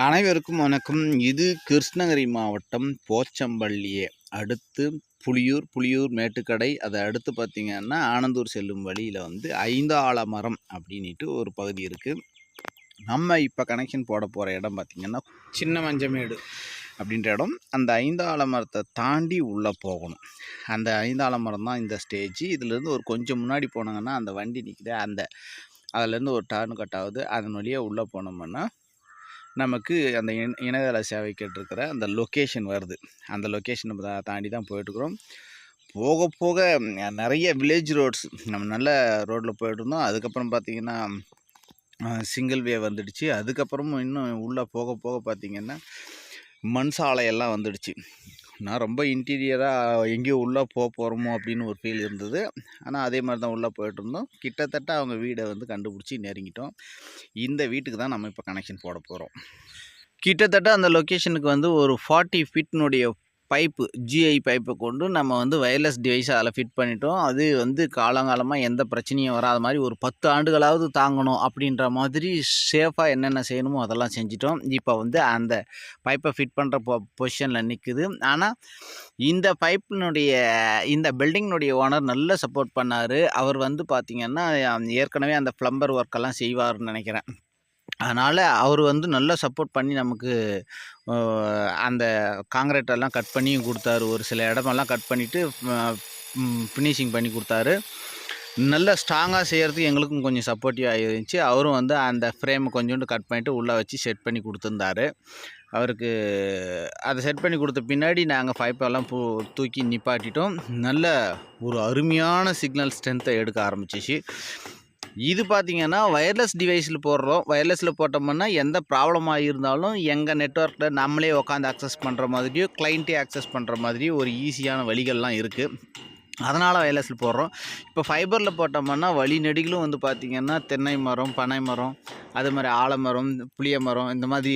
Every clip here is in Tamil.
அனைவருக்கும் வணக்கம். இது கிருஷ்ணகிரி மாவட்டம் போச்சம்பள்ளியே. அடுத்து புளியூர் புளியூர் மேட்டுக்கடை. அதை அடுத்து பார்த்திங்கன்னா ஆனந்தூர் செல்லும் வழியில் வந்து ஐந்தாள மரம் அப்படின்ட்டு ஒரு பகுதி இருக்குது நம்ம இப்போ கனெக்ஷன் போட போகிற இடம் பார்த்திங்கன்னா சின்ன மஞ்சமேடு அப்படின்ற இடம். அந்த ஐந்தாள மரத்தை தாண்டி உள்ளே போகணும். அந்த ஐந்தாள மரம் தான் இந்த ஸ்டேஜ் இதுலேருந்து ஒரு கொஞ்சம் முன்னாடி போனாங்கன்னா அந்த வண்டி நிற்குது அந்த அதுலேருந்து ஒரு டர்னு கட் ஆகுது. அதன் வழியாக உள்ளே போனோம்னா நமக்கு அந்த இண இணையதள சேவை கேட்டிருக்கிற அந்த லொக்கேஷன் வருது. அந்த லொக்கேஷனை நம்ம தாண்டி தான் போயிட்டுருக்குறோம். போக போக நிறைய வில்லேஜ் ரோட்ஸ் நம்ம நல்ல ரோட்டில் போயிட்டுருந்தோம். அதுக்கப்புறம் பார்த்திங்கன்னா சிங்கிள் வே வந்துடுச்சு. அதுக்கப்புறமும் இன்னும் உள்ளே போக போக பார்த்திங்கன்னா மண் சாலையெல்லாம் வந்துடுச்சு. நான் ரொம்ப இன்டீரியராக எங்கேயோ உள்ளே போக போகிறோமோ அப்படின்னு ஒரு ஃபீல் இருந்தது. ஆனால் அதே மாதிரி தான் உள்ளே போயிட்டுருந்தோம் கிட்டத்தட்ட அவங்க வீடை வந்து கண்டுபிடிச்சி நெருங்கிட்டோம். இந்த வீட்டுக்கு தான் நம்ம இப்போ கனெக்ஷன் போட போகிறோம் கிட்டத்தட்ட அந்த லொக்கேஷனுக்கு வந்து ஒரு ஃபார்ட்டி ஃபிட்னுடைய பைப்பு ஜிஐ பைப்பை கொண்டு நம்ம வந்து வயர்லெஸ் டிவைஸை அதில் ஃபிட் பண்ணிட்டோம். அது வந்து காலங்காலமாக எந்த பிரச்சனையும் வராத மாதிரி ஒரு பத்து ஆண்டுகளாவது தாங்கணும் அப்படின்ற மாதிரி சேஃபாக என்னென்ன செய்யணுமோ அதெல்லாம் செஞ்சிட்டோம். இப்போ வந்து அந்த பைப்பை ஃபிட் பண்ணுற பொ பொசிஷனில் நிற்குது ஆனால் இந்த பைப்பினுடைய இந்த பில்டிங்கினுடைய ஓனர் நல்ல சப்போர்ட் பண்ணார். அவர் வந்து பார்த்திங்கன்னா ஏற்கனவே அந்த ப்ளம்பர் ஒர்க்கெல்லாம் செய்வார்னு நினைக்கிறேன். அதனால் அவர் வந்து நல்லா சப்போர்ட் பண்ணி நமக்கு அந்த காங்கிரீட்டெல்லாம் கட் பண்ணியும் கொடுத்தாரு. ஒரு சில இடமெல்லாம் கட் பண்ணிவிட்டு ஃபினிஷிங் பண்ணி கொடுத்தாரு. நல்ல ஸ்ட்ராங்காக செய்கிறதுக்கு எங்களுக்கும் கொஞ்சம் சப்போர்ட்டிவாக இருந்துச்சு. அவரும் வந்து அந்த ஃப்ரேமை கொஞ்சோண்டு கட் பண்ணிவிட்டு உள்ளே வச்சு செட் பண்ணி கொடுத்துருந்தாரு. அவருக்கு அதை செட் பண்ணி கொடுத்த பின்னாடி நாங்கள் ஃபைப்பெல்லாம் பூ தூக்கி நிப்பாட்டிட்டோம். நல்ல ஒரு அருமையான சிக்னல் ஸ்ட்ரென்த்தை எடுக்க ஆரம்பிச்சிச்சு. இது பார்த்திங்கன்னா ஒயர்லெஸ் டிவைஸில் போடுறோம். வயர்லெஸில் போட்டோம்னா எந்த ப்ராப்ளமாக இருந்தாலும் எங்கள் நெட்ஒர்க்கில் நம்மளே உட்காந்து ஆக்சஸ் பண்ணுற மாதிரியோ கிளைண்ட்டே ஆக்சஸ் பண்ணுற மாதிரியோ ஒரு ஈஸியான வழிகள்லாம் இருக்குது அதனால் வயர்லெஸில் போடுறோம். இப்போ ஃபைபரில் போட்டோம்னா வழி நெடுகிலும் வந்து பார்த்திங்கன்னா தென்னை மரம் பனை மரம் அது மாதிரி ஆலமரம் புளிய மரம் இந்த மாதிரி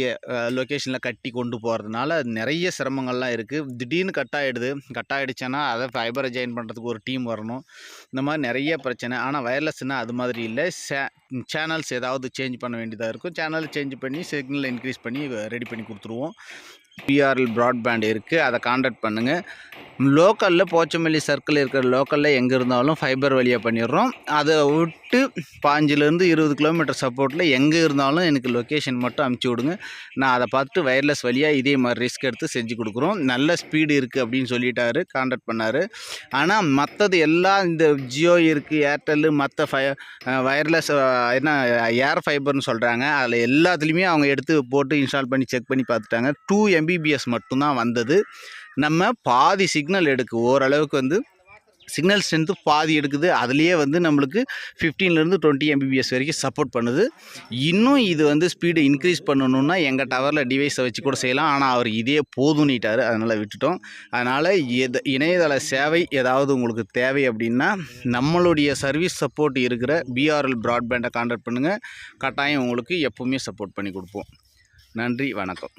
லொக்கேஷனில் கட்டி கொண்டு போகிறதுனால நிறைய சிரமங்கள்லாம் இருக்குது திடீர்னு கட் ஆகிடுது கட் ஆகிடுச்சுன்னா அதை ஃபைபரை ஜாயின் பண்ணுறதுக்கு ஒரு டீம் வரணும். இந்த மாதிரி நிறைய பிரச்சனை. ஆனால் வயர்லெஸ்னால் அது மாதிரி இல்லை. சேனல்ஸ் ஏதாவது சேஞ்ச் பண்ண வேண்டியதாக இருக்கும். சேனல் சேஞ்ச் பண்ணி சிக்னலை இன்க்ரீஸ் பண்ணி ரெடி பண்ணி கொடுத்துருவோம். பிஆர்எல் ப்ராட்பேண்ட் இருக்குது அதை காண்டாக்ட் பண்ணுங்கள் லோக்கலில் போச்சமல்லி சர்க்கிள் இருக்கிற லோக்கலில் எங்கே இருந்தாலும் ஃபைபர் வழியாக பண்ணிடுறோம். அதை விட்டு பாஞ்சிலேருந்து இருபது கிலோமீட்டர் சப்போர்ட்டில் எங்கே இருந்தாலும் எனக்கு லொக்கேஷன் மட்டும் அமுச்சு விடுங்க. நான் அதை பார்த்துட்டு வயர்லெஸ் வழியாக இதே மாதிரி ரிஸ்க் எடுத்து செஞ்சு கொடுக்குறோம். நல்ல ஸ்பீடு இருக்குது அப்படின்னு சொல்லிட்டாரு காண்டாக்ட் பண்ணார். ஆனால் மற்றது எல்லாம் இந்த ஜியோ இருக்குது ஏர்டெல்லு மற்ற ஃபை வயர்லெஸ் என்ன ஏர் ஃபைபர்னு சொல்கிறாங்க அதில் எல்லாத்துலேயுமே அவங்க எடுத்து போட்டு இன்ஸ்டால் பண்ணி செக் பண்ணி பார்த்துட்டாங்க. டூ எம் எம்பிபிஎஸ் மட்டும்தான் வந்தது. நம்ம பாதி சிக்னல் எடுக்கு ஓரளவுக்கு வந்து சிக்னல் ஸ்ட்ரென்த்து பாதி எடுக்குது. அதுலேயே வந்து நம்மளுக்கு ஃபிஃப்டீன்லேருந்து டுவெண்ட்டி எம்பிபிஎஸ் வரைக்கும் சப்போர்ட் பண்ணுது. இன்னும் இது வந்து ஸ்பீடு இன்க்ரீஸ் பண்ணணுன்னா எங்கள் டவரில் டிவைஸை வச்சு கூட செய்யலாம். ஆனால் அவர் இதே போதும்னிட்டார் அதனால் விட்டுட்டோம். அதனால் எது இணையதள சேவை ஏதாவது உங்களுக்கு தேவை அப்படின்னா நம்மளுடைய சர்வீஸ் சப்போர்ட் இருக்கிற பிஆர்எல் ப்ராட்பேண்டை கான்டாக்ட் பண்ணுங்கள் கட்டாயம் உங்களுக்கு எப்போவுமே சப்போர்ட் பண்ணி கொடுப்போம். நன்றி வணக்கம்.